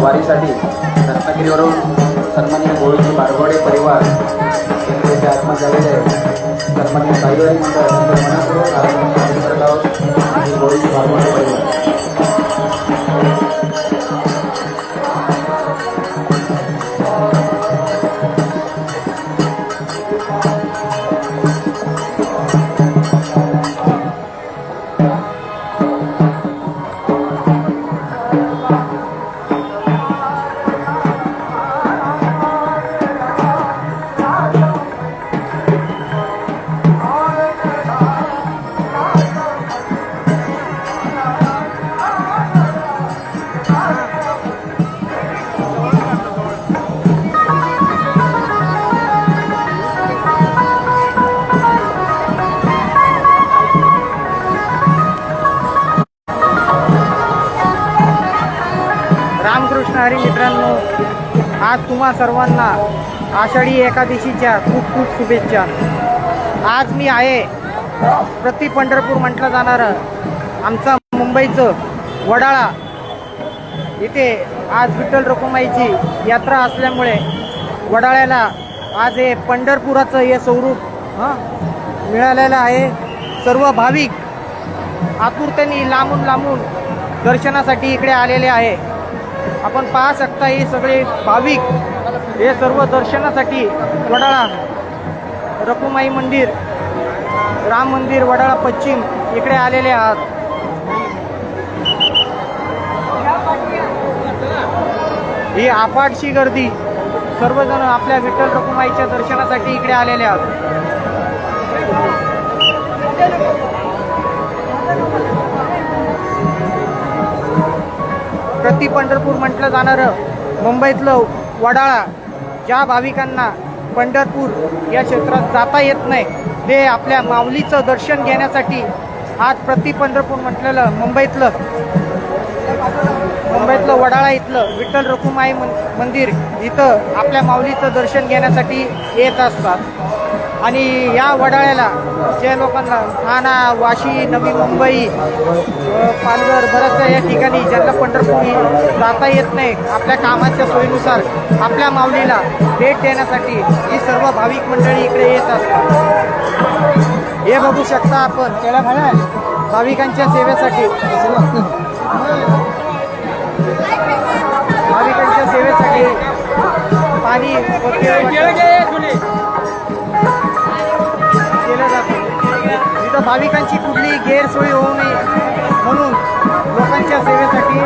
वारीसाठी रत्नागिरीवरून सन्माननीय गोविंद बारगोडे परिवार यांचे इथे झालेले आहे सन्माननीय साईबाई मंडळ रामकृष्ण हरी मित्रांनो आज तुम्हा सर्वांना आषाढी एकादशीच्या खूप खूप शुभेच्छा. आज मी आहे प्रति पंढरपूर म्हटलं जाणारं आमचा मुंबईचं वडाळा. इथे आज विठ्ठल रखुमाईची यात्रा असल्यामुळे वडाळ्याला आज हे पंढरपुराचं हे स्वरूप हां मिळालेलं आहे. सर्व भाविक आतुरतेने लांबून लांबून दर्शनासाठी इकडे आलेले आहे. आपण पाहू शकता हे सगळे भाविक हे सर्व दर्शनासाठी वडाळा रकुमाई मंदिर राम मंदिर वडाळा पश्चिम इकडे आलेले आहात. ही आपाटशी गर्दी सर्वजण आपल्या विठ्ठल रकुमाईच्या दर्शनासाठी इकडे आलेले आहात. प्रति पंढरपूर म्हटलं जाणारं. मुंबईतलं वडाळा ज्या भाविकांना पंढरपूर या क्षेत्रात जाता येत नाही ते आपल्या माऊलीचं दर्शन घेण्यासाठी आज प्रति पंढरपूर म्हटलेलं मुंबईतलं. मुंबईतलं वडाळा इथलं विठ्ठल रखुमाई मंदिर इथं आपल्या माऊलीचं दर्शन घेण्यासाठी येत असतात. आणि या वडाळ्याला ज्या लोकांना ठाणा वाशी नवी मुंबई पालघर बऱ्याचशा या ठिकाणी ज्यांना पंढरपूर जाता येत नाही आपल्या कामाच्या सोयीनुसार आपल्या माऊलीला भेट देण्यासाठी ही सर्व भाविक मंडळी इकडे येत असतात हे बघू शकता आपण. भाविकांच्या सेवेसाठी. भाविकांच्या सेवेसाठी पाणी भाविकांची कुठली गैरसोय होऊ नये म्हणून लोकांच्या सेवेसाठी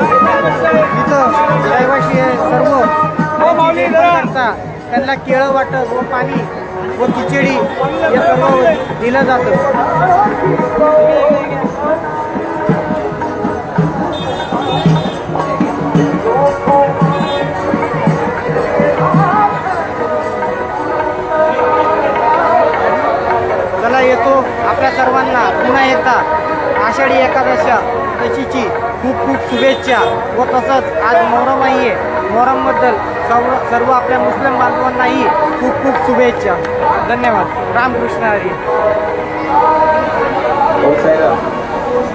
इथं रहिवाशी आहे सर्व करता त्यांना केळं वाटप व पाणी व खिचडी हे सर्व दिलं जातं. सर्वांना पुन्हा एकदा आषाढी एकादशा तशीची खूप खूप शुभेच्छा व तसंच आज मोहरम आहे. मोहरमबद्दल सर्व सर्व आपल्या मुस्लिम बांधवांनाही खूप खूप शुभेच्छा. धन्यवाद. रामकृष्ण हरी. हो,